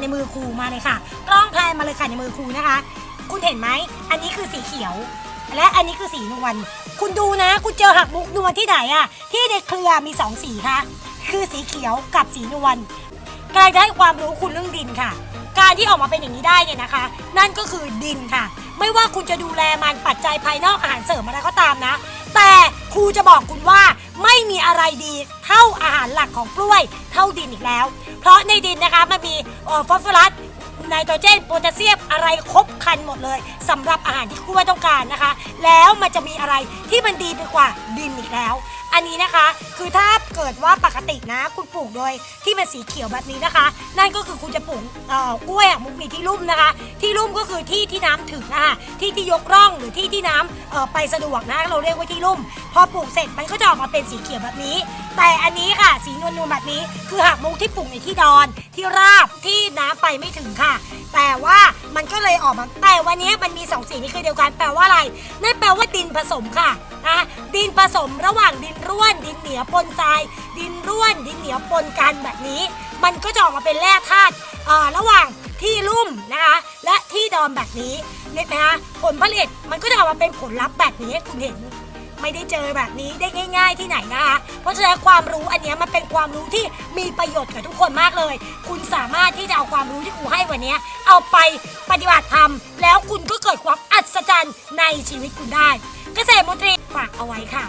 ในมือครูมาเลยค่ะ กล้องแพนมาเลยค่ะในมือครูนะคะ คุณเห็นไหม อันนี้คือสีเขียว และอันนี้คือสีนวล คุณดูนะ คุณเจอหักมุกนวลที่ไหนอะที่ในเครือมีสองสีค่ะ คือสีเขียวกับสีนวลกลังจะให้ความรู้คุณเรื่องดินค่ะ การที่ออกมาเป็นอย่างนี้ได้เนี่ยนะคะ นั่นก็คือดินค่ะ ไม่ว่าคุณจะดูแลมันปัจจัยภายนอกอาหารเสริมอะไรก็ตามนะ แต่ครูจะบอกคุณว่าไม่มี อะไรดีเท่าอาหารหลักของกล้วยเท่าดินอีกแล้ว เพราะในดินนะคะมันมีฟอสฟอรัสไนโตรเจนโพแทสเซียมอะไรครบครันหมดเลยสำหรับอาหารที่กล้วยต้องการนะคะ แล้วมันจะมีอะไรที่มันดีไปกว่าดินอีกแล้ว อันนี้นะคะคือถ้า เกิดว่าปกตินะ คุณปลูกโดยที่เป็นสีเขียวแบบนี้นะคะ นั่นก็คือคุณจะปลูกเอ่อกล้วยมุกมีที่ลุ่มนะคะ ที่ลุ่มก็คือที่ที่น้ำถึงนะคะที่ที่ยกร่องหรือที่ที่น้ำเอ่อไปสะดวกนะเราเรียกว่าที่ลุ่ม พอปลูกเสร็จมันก็จะออกมาเป็นสีเขียวแบบนี้ แต่อันนี้ค่ะสีนวลๆแบบนี้ คือหักมุกที่ปลูกในที่ดอนที่ราบที่น้ำไปไม่ถึงค่ะ แต่ว่า มันก็เลยออกมาแต่วันนี้มันมีสองสีนี้คือเดียวกันแปลว่าอะไรนั่นแปลว่าดินผสมค่ะนะดินผสมระหว่างดินร่วน ดินเหนียวปนทราย ดินร่วน ดินเหนียวปนกันแบบนี้ มันก็จะออกมาเป็นแร่ธาตุเออระหว่างที่ลุ่มนะคะและที่ดอนแบบนี้เห็นไหมคะผลผลิตมันก็จะออกมาเป็นผลลัพธ์แบบนี้คุณเห็น ไม่ได้เจอแบบนี้ได้ง่าย ๆ ที่ไหนนะคะเพราะฉะนั้นความรู้อันเนี้ยมันเป็นความรู้ที่มีประโยชน์กับทุกคนมากเลย คุณสามารถที่จะเอาความรู้ที่ครูให้วันเนี้ยเอาไปปฏิบัติธรรมแล้วคุณก็เกิดความอัศจรรย์ในชีวิตคุณได้ เกษตรมนตรีฝากเอาไว้ค่ะ